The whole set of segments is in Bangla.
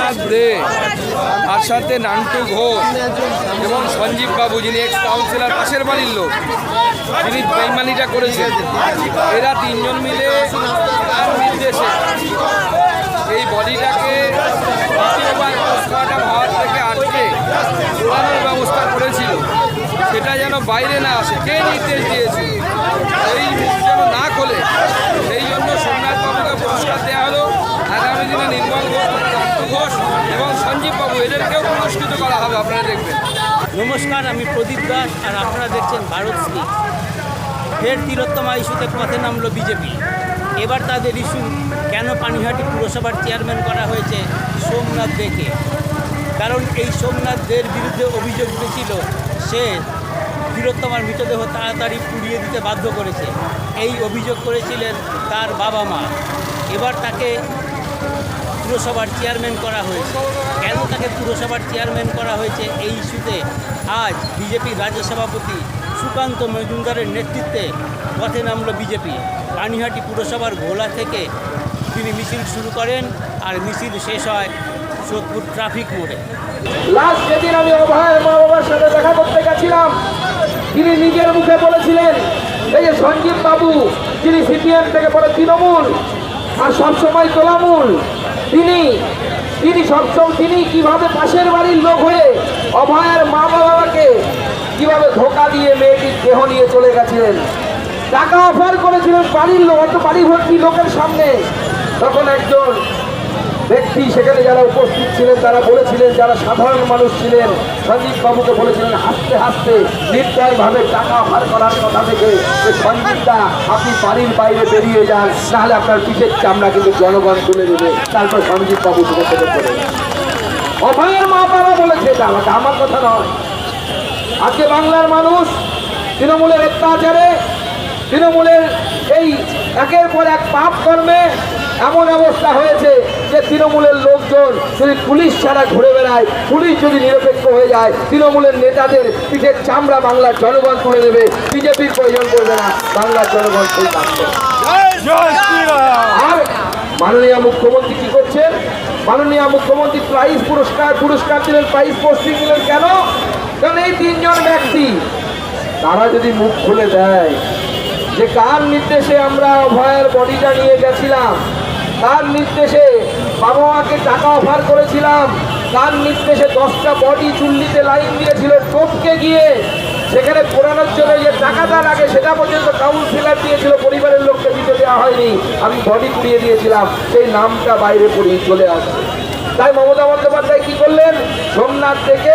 সোমনাথ দে। সাথে নান্টু ঘোষ এবং সঞ্জীব বাবু, যিনি এক্স কাউন্সিলর পাশের বাড়ির লোক, যিনি বেইমানিটা করেছেন। এরা তিনজন মিলে তার নির্দেশে এই বডিটাকে দ্বিতীয়বার হওয়ার থেকে আটকে পোড়ানোর ব্যবস্থা করেছিল। সেটা যেন বাইরে না আসে। কে নির্দেশ দিয়েছে? এই যেন না খোলে সেই জন্য সোমনাথ বাবুকে পুরস্কার দেওয়া হলো আগামী দিনে নির্মল ঘোষ নাট্টু ঘোষ এবং সঞ্জীব বাবু এদেরকেও পুরস্কৃত করা হবে, আপনারা দেখবেন। নমস্কার, আমি প্রদীপ দাস, আর আপনারা দেখছেন ভারতশ্রী ফের তিলোত্তমা ইস্যুতে পথে নামলো বিজেপি। এবার তাদের ইস্যু, কেন পানিহাটি পুরসভার চেয়ারম্যান করা হয়েছে সোমনাথ দেখে কারণ এই সোমনাথ দের বিরুদ্ধে অভিযোগ উঠেছিল, সে তিলোত্তমার মৃতদেহ তাড়াতাড়ি পুড়িয়ে দিতে বাধ্য করেছে। এই অভিযোগ করেছিলেন তার বাবা মা। এবার তাকে পুরসভার চেয়ারম্যান করা হয়েছে। কেন তাকে পুরসভার চেয়ারম্যান করা হয়েছে এই ইস্যুতে? আজ বিজেপির রাজ্য সভাপতি সুকান্ত মজুমদারের নেতৃত্বে পথে নামলো বিজেপি। পানিহাটি পুরসভার ঘোলা থেকে তিনি মিছিল শুরু করেন আর মিছিল শেষ হয় সোদপুর ট্রাফিক মোড়ে। লাস্ট যেদিন আমি মা বাবার সাথে দেখা করতে গেছিলাম, তিনি নিজের মুখে বলেছিলেন, এই যে সঞ্জীব বাবু, যিনি সিপিএম থেকে পরে তৃণমূল, আর সবসময় তোলামূল তিনি তিনি সবসময় তিনি কীভাবে পাশের বাড়ির লোক হয়ে অভয়ের মা বাবাকে কীভাবে ধোকা দিয়ে মেয়েটির দেহ নিয়ে চলে গেছিলেন? টাকা অফার করেছিলেন বাড়ির লোক অত বাড়ি ভর্তি লোকের সামনে। তখন একজন ব্যক্তি সেখানে যারা উপস্থিত ছিলেন, তারা বলেছিলেন, যারা সাধারণ মানুষ ছিলেন, সঞ্জীব বাবুকে বলেছিলেন, হাসতে হাসতে নির্দয়ভাবে টাকা অফার করার কথা থেকে যে সঞ্জীবদা আপনি বাড়ির বাইরে বেরিয়ে যান, নাহলে আপনার পিঠের চামড়া কিন্তু জনগণ তুলে দেবে তারপর সঞ্জীব বাবু সেখান থেকে যান। অভয়ের মা বাবা বলেছে, এটা আমাকে আমার কথা নয় আজকে বাংলার মানুষ তৃণমূলের অত্যাচারে, তৃণমূলের এই একের পর এক পাপ কর্মে এমন অবস্থা হয়েছে যে তৃণমূলের লোকজন যদি পুলিশ ছাড়া ঘুরে বেড়ায় পুলিশ যদি নিরপেক্ষ হয়ে যায় তৃণমূলের নেতাদের পিঠের চামড়া বাংলার জনগণ তুলে দেবে বিজেপির প্রয়োজন করবে না বাংলার জনগণ সেই আর মাননীয় মুখ্যমন্ত্রী কি করছেন? মাননীয় মুখ্যমন্ত্রী প্রাইজ পুরস্কার পুরস্কার দিলেন প্রাইজ পোস্টিং দিলেন কেন? কারণ এই তিনজন ব্যক্তি তারা যদি মুখ খুলে দেয় যে কার নির্দেশে আমরা অভয়ের বডিটা নিয়ে গেছিলাম কার নির্দেশে বাবা মাকে টাকা অফার করেছিলাম। তার নির্দেশে দশটা বডি চুল্লিতে লাইন দিয়েছিল টপকে গিয়ে। সেখানে পোড়ানোর জন্য যে টাকাটা লাগে, সেটা পর্যন্ত কাউন্সিলার দিয়েছিল, পরিবারের লোককে দিতে দেওয়া হয়নি। আমি বডি পুড়িয়ে দিয়েছিলাম, সেই নামটা বাইরে পড়িয়ে চলে আসছে। তাই মমতা বন্দ্যোপাধ্যায় কি করলেন? সোমনাথ থেকে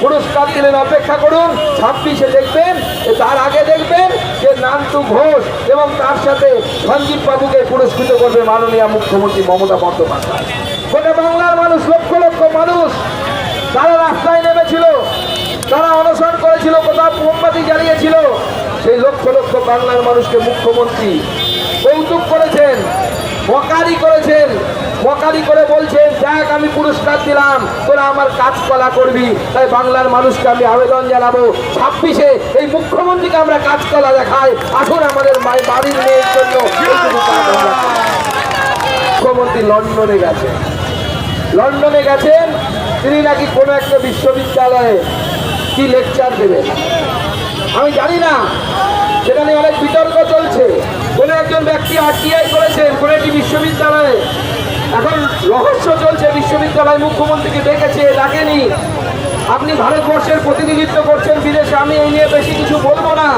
পুরস্কার দিলেন, অপেক্ষা করুন, ছাব্বিশে দেখবেন তার আগে দেখবেন যে নান্টু ঘোষ এবং তার সাথে সঞ্জীব বাবুকে পুরস্কৃত করবে মাননীয় মুখ্যমন্ত্রী মমতা বন্দ্যোপাধ্যায়। গোটা বাংলার মানুষ, লক্ষ লক্ষ মানুষ তারা রাস্তায় নেমেছিল, তারা অনশন করেছিল, কোথাও মোমবাতি জ্বালিয়েছিল। সেই লক্ষ লক্ষ বাংলার মানুষকে মুখ্যমন্ত্রী কৌতুক করেছেন। মকারি করেছেন, মকারি করে বলছেন, দেখ, আমি পুরস্কার দিলাম, তোরা আমার কাজকলা করবি, তাই বাংলার মানুষকে আমি আবেদন জানাব। ছাব্বিশে এই মুখ্যমন্ত্রীকে আমরা কাজকলা দেখাই, আসুন আমাদের বাড়ির মেয়ের জন্য। মুখ্যমন্ত্রী লন্ডনে গেছেন। লন্ডনে গেছেন, তিনি নাকি কোনো একটা বিশ্ববিদ্যালয়ে কি লেকচার দেবেন? আমি জানি না, সেটা নিয়ে অনেক বিতর্ক চলছে। একজন ব্যক্তি আরটিআই করেছেন কোনো একটি বিশ্ববিদ্যালয়ে। এখন রহস্য চলছে, বিশ্ববিদ্যালয় মুখ্যমন্ত্রীকে ডেকেছে, ডাকেনি। আপনি ভারতবর্ষের প্রতিনিধিত্ব করছেন বিদেশে, আমি এই নিয়ে বেশি কিছু বলব না।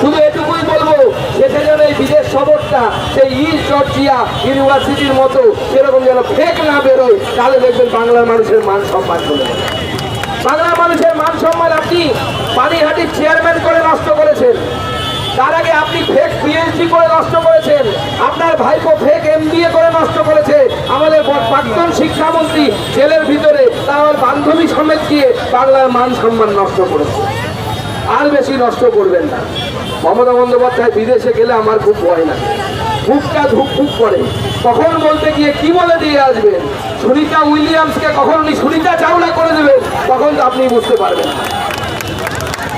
শুধু এটুকুই বলব শেষে যেন এই বিদেশ সবরটা সেই ইস্ট জর্জিয়া ইউনিভার্সিটির মতো সেরকম যেন ফেক না বেরোয়, তাহলে দেখবেন বাংলার মানুষের মান সম্মান চলে বাংলার মানুষের মান সম্মান আপনি পানিহাটির চেয়ারম্যান করে নষ্ট করেছেন। তার আগে আপনি ফেক পিএইচডি করে নষ্ট করেছেন। আপনার ভাইপো ফেক এমবিএ করে নষ্ট করেছে। আমাদের প্রাক্তন শিক্ষামন্ত্রী জেলের ভিতরে তার বান্ধবী সমেত গিয়ে বাংলার মান সম্মান নষ্ট করেছে। আর বেশি নষ্ট করবেন না। মমতা বন্দ্যোপাধ্যায় বিদেশে গেলে আমার খুব ভয় না বুকটা ধুক ধুক করে। কখন বলতে গিয়ে কি বলে দিয়ে আসবেন? সুনিতা উইলিয়ামসকে কখন উনি সুনিতা চাওলা করে দেবেন, তখন তো আপনি বুঝতে পারবেন।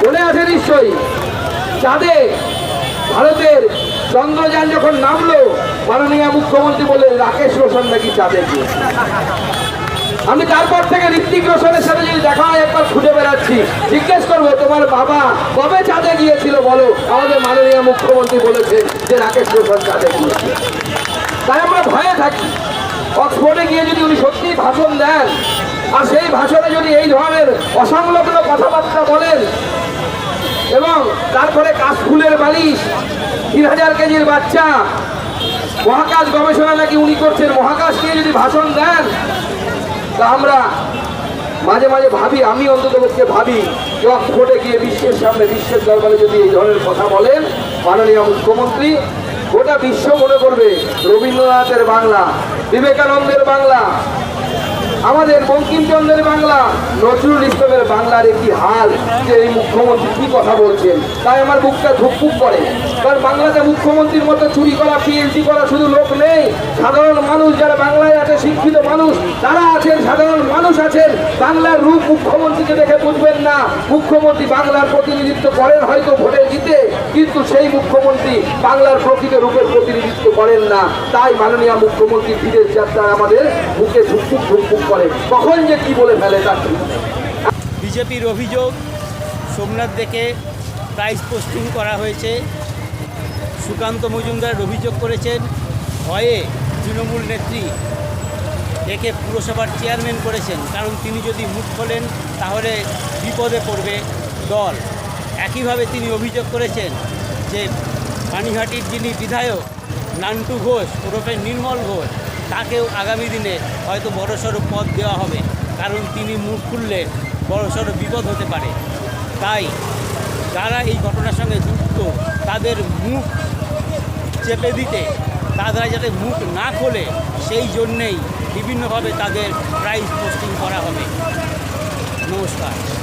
মনে আছে নিশ্চয়ই? চাঁদে ভারতের চন্দ্রযান যখন নামলো, মাননীয় মুখ্যমন্ত্রী বললেন, রাকেশ রোশন নাকি চাঁদে গিয়েছে আমি তারপর থেকে ঋত্বিক রোশনের সাথে যদি দেখা হয়, একবার খুঁজে বেড়াচ্ছি। জিজ্ঞেস করব, তোমার বাবা কবে চাঁদে গিয়েছিল? বলো। আমাদের মাননীয় মুখ্যমন্ত্রী বলেছেন যে, রাকেশ রোশন চাঁদে গিয়েছিল। তাই আমরা ভয়ে থাকি। অক্সফোর্ডে গিয়ে যদি উনি সত্যি ভাষণ দেন, আর সেই ভাষণে যদি এই ধরনের অসংলগ্ন কথাবার্তা বলেন এবং তারপরে কাশফুলের বালিশ, তিন হাজার কেজির বাচ্চা। মহাকাশ গবেষণা নাকি উনি করছেন? মহাকাশ নিয়ে যদি ভাষণ দেন, তা আমরা মাঝে মাঝে ভাবি, আমি অন্তত পক্ষে ভাবি, যে অক্সফোর্ডে গিয়ে বিশ্বের সামনে, বিশ্বের দরবারে যদি এই ধরনের কথা বলেন, মাননীয় মুখ্যমন্ত্রী, গোটা বিশ্ব মনে করবে, রবীন্দ্রনাথের বাংলা, বিবেকানন্দের বাংলা আমাদের বঙ্কিমচন্দ্রের বাংলা, নজরুল ইসলামের বাংলার একটি হাল যে এই মুখ্যমন্ত্রী কি কথা বলছেন, তাই আমার বুকটা ধুকপুক করে। কারণ বাংলাতে মুখ্যমন্ত্রীর মতো চুরি করা পিএইচডি করা শুধু লোক নেই। সাধারণ মানুষ যারা বাংলায় আছে, শিক্ষিত মানুষ, তারা আছেন, সাধারণ মানুষ আছেন। বাংলার রূপ মুখ্যমন্ত্রীকে দেখে বুঝবেন না। মুখ্যমন্ত্রী বাংলার প্রতিনিধিত্ব করেন হয়তো ভোটে জিতে, কিন্তু সেই মুখ্যমন্ত্রী বাংলার প্রকৃত রূপের প্রতিনিধিত্ব করেন না। তাই মাননীয় মুখ্যমন্ত্রী বিদেশ যাত্রা আমাদের বুকে ধুকপুক ধুকপুক করে। কখন যে কি বলে ফেলে তার বিজেপির অভিযোগ, সোমনাথ দেখে প্রাইস পোস্টিং করা হয়েছে। সুকান্ত মজুমদার অভিযোগ করেছেন, ভয়ে তৃণমূল নেত্রী একে পুরসভার চেয়ারম্যান করেছেন। কারণ তিনি যদি মুখ খোলেন, তাহলে বিপদে পড়বে দল। একইভাবে তিনি অভিযোগ করেছেন যে পানিহাটির যিনি বিধায়ক, নান্টু ঘোষ, ওরফে নির্মল ঘোষ, তাকেও আগামী দিনে হয়তো বড়সড় পদ দেওয়া হবে। কারণ তিনি মুখ খুললে বড়সড় বিপদ হতে পারে। তাই যারা এই ঘটনার সঙ্গে যুক্ত, তাদের মুখ চেপে দিতে, তারা যাতে মুখ না খোলে, সেই জন্যেই বিভিন্নভাবে তাদের প্রাইজ পোস্টিং করা হবে। নমস্কার।